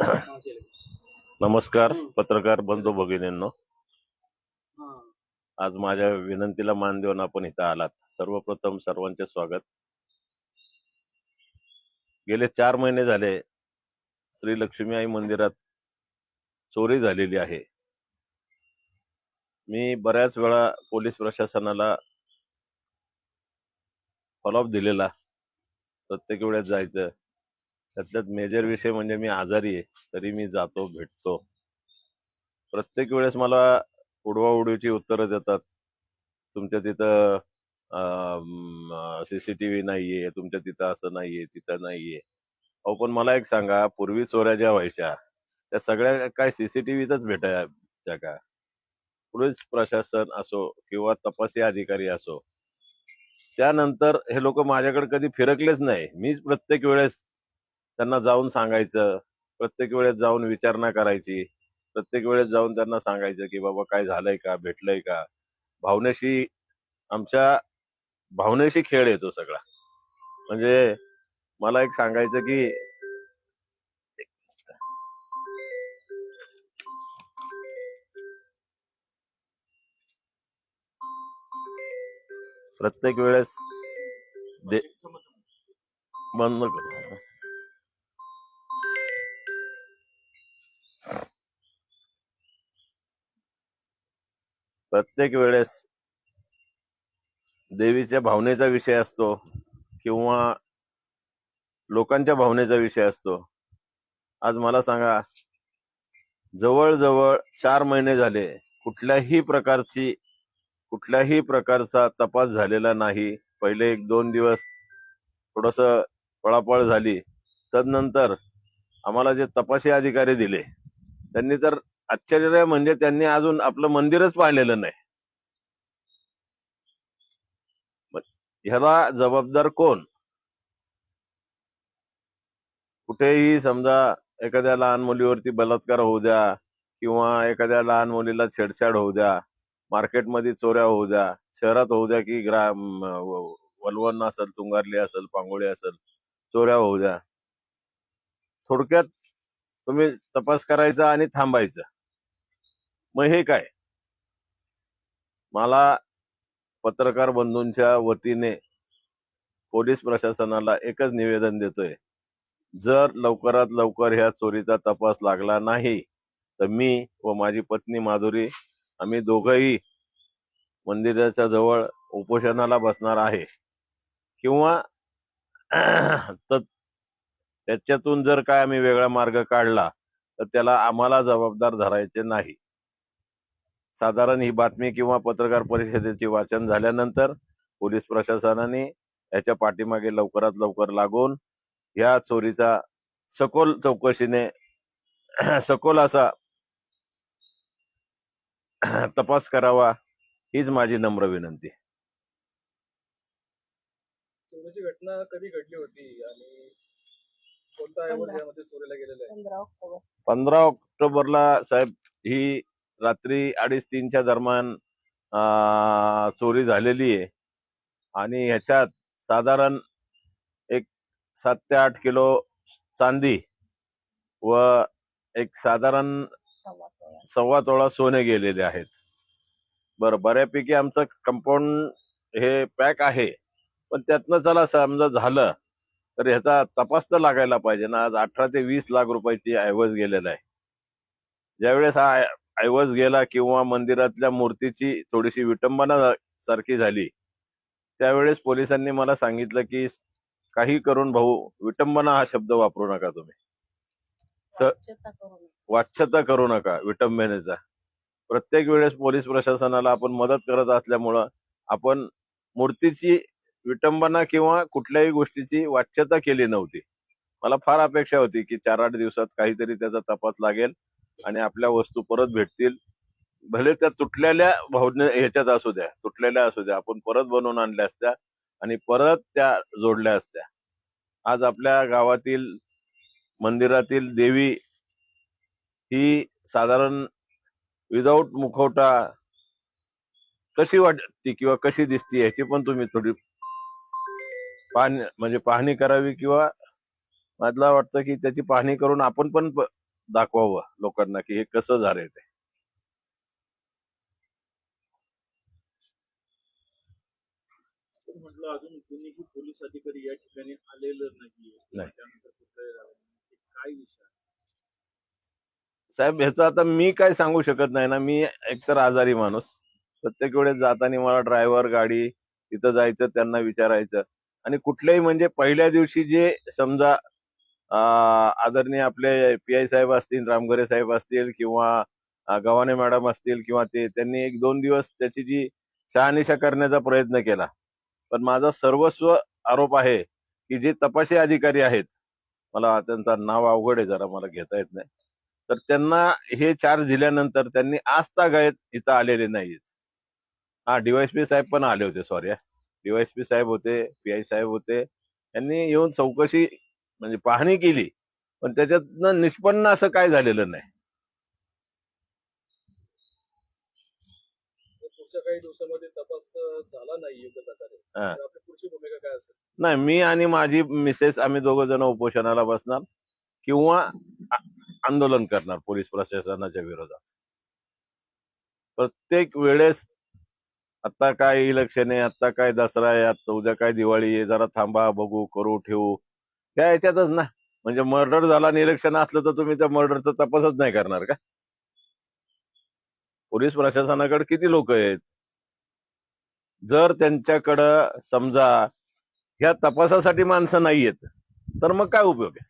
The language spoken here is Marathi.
नमस्कार पत्रकार बंधू भगिनींनो. आज माझ्या विनंतीला मान देऊन आपण इथं आलात. सर्वप्रथम सर्वांचे स्वागत. गेले चार महिने झाले श्री लक्ष्मी आई मंदिरात चोरी झालेली आहे. मी बऱ्याच वेळा पोलीस प्रशासनाला फॉलोअप दिलेला. प्रत्येक वेळेस जायचं. त्यातल्यात मेजर विषय म्हणजे मी आजारी आहे तरी मी जातो भेटतो. प्रत्येक वेळेस मला उडवाउडवीची उत्तरं देतात. तुमच्या तिथं सीसीटीव्ही नाहीये तुमच्या तिथं असं नाहीये तिथं नाहीये. अहो पण मला एक सांगा पूर्वी चोऱ्या ज्या व्हायच्या त्या सगळ्या काय सीसीटीव्हीतच भेटायच्या का? पोलीस प्रशासन असो किंवा तपासी अधिकारी असो. त्यानंतर हे लोक माझ्याकडे कधी फिरकलेच नाही. मीच प्रत्येक वेळेस त्यांना जाऊन सांगायचं. प्रत्येक वेळेस जाऊन विचारणा करायची. प्रत्येक वेळेस जाऊन त्यांना सांगायचं की बाबा काय झालंय का? भेटलंय का? भावनेशी आमच्या भावनेशी खेळ येतो सगळा. म्हणजे मला एक सांगायचं की प्रत्येक वेळेस दे प्रत्येक वेळेस देवीच्या भावनेचा विषय असतो किंवा लोकांच्या भावनेचा विषय असतो. आज मला सांगा जवळजवळ चार महिने झाले कुठल्याही प्रकारची कुठल्याही प्रकारचा तपास झालेला नाही. पहिले एक दोन दिवस थोडस पळापळ झाली. तदनंतर आम्हाला जे तपासी अधिकारी दिले त्यांनी तर आश्चर्य म्हणजे त्यांनी अजून आपलं मंदिरच पाहिलेलं नाही. ह्याला जबाबदार कोण? कुठेही समजा एखाद्या लहान मुलीवरती बलात्कार होऊ द्या किंवा एखाद्या लहान मुलीला छेडछाड होऊ द्या मार्केटमध्ये चोऱ्या होऊ द्या शहरात होऊ द्या की ग्राम वलवण असेल तुंगारली असेल पांगोळी असेल चोऱ्या होऊ द्या. थोडक्यात तुम्ही तपास करायचा आणि थांबायचं. मग हे काय? मला पत्रकार बंधूंच्या वतीने पोलीस प्रशासनाला एकच निवेदन देतोय. जर लवकरात लवकर ह्या चोरीचा तपास लागला नाही तर मी व माझी पत्नी माधुरी आम्ही दोघंही मंदिराच्या जवळ उपोषणाला बसणार आहे. किंवा त्याच्यातून जर काय आम्ही वेगळा मार्ग काढला तर त्याला आम्हाला जबाबदार धरायचे नाही. साधारण ही बातमी किंवा पत्रकार परिषदेचे वाचन झाल्यानंतर पोलीस प्रशासनाने याच्या पाठीमागे लवकरात लवकर लागून या चोरीचा सखोल चौकशीने सखोल असा तपास करावा हीच माझी नम्र विनंती. चोरीची घटना कधी घडली होती आणि कोणता पंधरा ऑक्टोबरला साहेब ही रात्री अडीच तीनच्या दरम्यान चोरी झालेली आहे. आणि ह्याच्यात साधारण एक सात ते आठ किलो चांदी व एक साधारण सव्वा तोळा सोने गेलेले आहेत. बरं बऱ्यापैकी आमचं कंपाऊंड हे पॅक आहे. पण त्यातनं चला समजा झालं तर ह्याचा तपास तर लागायला पाहिजे ना. आज अठरा ते वीस लाख रुपयाची ऐवज गेलेला आहे. ज्यावेळेस हा ऐवज गेला किंवा मंदिरातल्या मूर्तीची थोडीशी विटंबना सारखी झाली. त्यावेळेस पोलिसांनी मला सांगितलं की काही करून भाऊ विटंबना हा शब्द वापरू नका तुम्ही. वाच्यता करू नका विटंबनेचा. प्रत्येक वेळेस पोलीस प्रशासनाला आपण मदत करत असल्यामुळं आपण मूर्तीची विटंबना किंवा कुठल्याही गोष्टीची वाच्यता केली नव्हती. मला फार अपेक्षा होती की चार आठ दिवसात काहीतरी त्याचा तपास लागेल. आणि आपल्या वस्तू परत भेटतील. भले त्या तुटलेल्या भावने ह्याच्यात असू द्या तुटलेल्या असू द्या आपण परत बनवून आणल्या असत्या आणि परत त्या जोडल्या असत्या. आज आपल्या गावातील मंदिरातील देवी ही साधारण विदाऊट मुखवटा कशी वाटते किंवा कशी दिसते ह्याची पण तुम्ही थोडी पाहणी म्हणजे पाहणी करावी किंवा मला वाटतं की त्याची पाहणी करून आपण पण दाखवावं लोकांना की हे कसं झालंय ते आपण म्हटलं अजून कोणीही पोलीस अधिकारी या ठिकाणी आलेलं नाहीये किंवा नाही. त्यानंतर कुठलंही राहिलं नाही. ते काय विषय आहे? साहेब ह्याचं आता मी काय सांगू शकत नाही ना मी एकतर आजारी माणूस प्रत्येक वेळेस जाताना मला ड्रायव्हर गाडी तिथं जायचं त्यांना विचारायचं आणि कुठल्याही म्हणजे पहिल्या दिवशी जे समजा आदरणीय आपले पी आय साहेब असतील रामघरे साहेब असतील किंवा गव्हाणे मॅडम असतील किंवा ते त्यांनी एक दोन दिवस त्याची जी शहानिशा करण्याचा प्रयत्न केला. पण माझा सर्वस्व आरोप आहे की जे तपासी अधिकारी आहेत मला त्यांचा नाव अवघड आहे जरा मला घेता येत नाही. तर त्यांना हे चार्ज दिल्यानंतर त्यांनी आजतागायत इथं आलेले नाहीत. हा डीवायसपी साहेब पण आले होते सॉरी डीवायसपी साहेब होते पी आय साहेब होते त्यांनी येऊन चौकशी म्हणजे पाहणी केली पण त्याच्यातनं निष्पन्न असं काय झालेलं नाही. काही दिवसामध्ये तपास झाला नाही योग्य प्रकारे. तर आपली पुढची भूमिका काय असेल? नाही मी आणि माझी मिसेस आम्ही दोघ जण उपोषणाला बसणार किंवा आंदोलन करणार पोलीस प्रशासनाच्या विरोधात. प्रत्येक वेळेस आता काय इलेक्शन आहे आता काय दसरा आहे आता उद्या काय दिवाळी आहे जरा थांबा बघू करू ठेवू. त्या याच्यातच ना. म्हणजे मर्डर झाला निरीक्षण असलं तर तुम्ही त्या मर्डरचा तपासच नाही करणार का? पोलीस प्रशासनाकडे किती लोक आहेत? जर त्यांच्याकडं समजा ह्या तपासासाठी माणसं नाहीयेत तर मग काय उपयोग आहे?